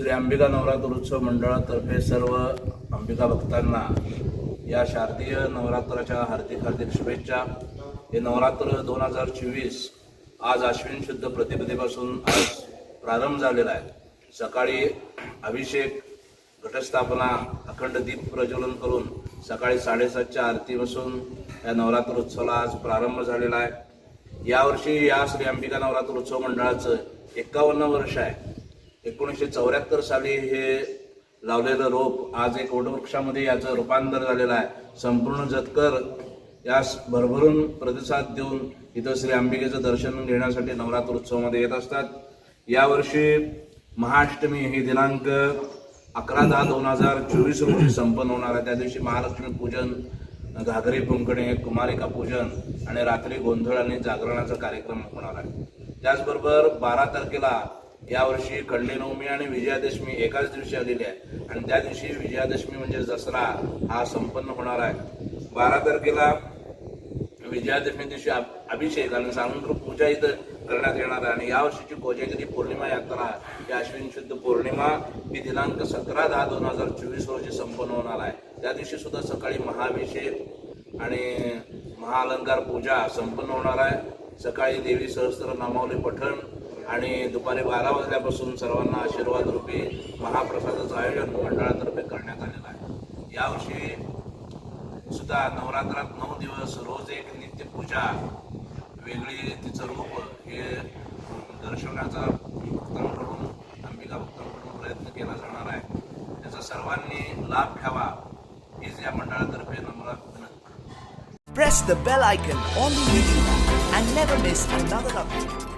श्री अंबिका नवरात्र उत्सव मंडळातर्फे सर्व अंबिका भक्तांना या शारदीय नवरात्राच्या हार्दिक हार्दिक शुभेच्छा. हे नवरात्र दोन हजार चोवीस आज अश्विन शुद्ध प्रतिपदेपासून आज प्रारंभ झालेला आहे. सकाळी अभिषेक घटस्थापना अखंड दीप प्रज्वलन करून सकाळी साडेसातच्या आरतीपासून या नवरात्र उत्सवाला आज प्रारंभ झालेला आहे. यावर्षी या श्री अंबिका नवरात्र उत्सव मंडळाचं एकावन्न वर्ष आहे. एकोणीसशे चौऱ्याहत्तर साली हे लावलेलं रोप आज एक वटवृक्षामध्ये याचं रूपांतर झालेलं आहे. संपूर्ण जतकर यास भरभरून प्रतिसाद देऊन इथं श्री अंबिकेचं दर्शन घेण्यासाठी नवरात्र उत्सवामध्ये येत असतात. यावर्षी महाअष्टमी ही दिनांक अकरा दहा दोन हजार चोवीस रोजी संपन्न होणार आहे. त्या दिवशी महालक्ष्मी पूजन घागरी कुंकणे कुमारिका पूजन आणि रात्री गोंधळ आणि जागरणाचा कार्यक्रम होणार आहे. त्याचबरोबर बारा तारखेला यावर्षी खंडेनवमी आणि विजयादशमी एकाच दिवशी आलेली आहे. आणि त्या दिवशी विजयादशमी म्हणजे दसरा हा संपन्न होणार आहे. बारा तारखेला विजयादशमी दिवशी अभिषेक आणि सांगून पूजा इथं करण्यात येणार आहे. आणि यावर्षीची कोजागिरी पौर्णिमा यात्रा ही अश्विन शुद्ध पौर्णिमा ही दिनांक सतरा दहा दोन हजार चोवीस रोजी संपन्न होणार आहे. त्या दिवशी सुद्धा सकाळी महाभिषेक आणि महाअलंकार पूजा संपन्न होणार आहे. सकाळी देवी सहस्त्र नामावली पठण आणि दुपारी बारा वाजल्यापासून सर्वांना आशीर्वाद रूपी महाप्रसादाचं आयोजन मंडळातर्फे करण्यात आलेलं आहे. यावर्षी सुद्धा नवरात्रात नऊ दिवस रोज एक नित्यपूजा वेगळी तिचं रूप हे दर्शवण्याचा भक्तांकडून अंबिका भक्तांकडून प्रयत्न केला जाणार आहे. त्याचा सर्वांनी लाभ घ्यावा हीच या मंडळातर्फे नम्र विनंती. Press the bell icon on the YouTube and never miss another update.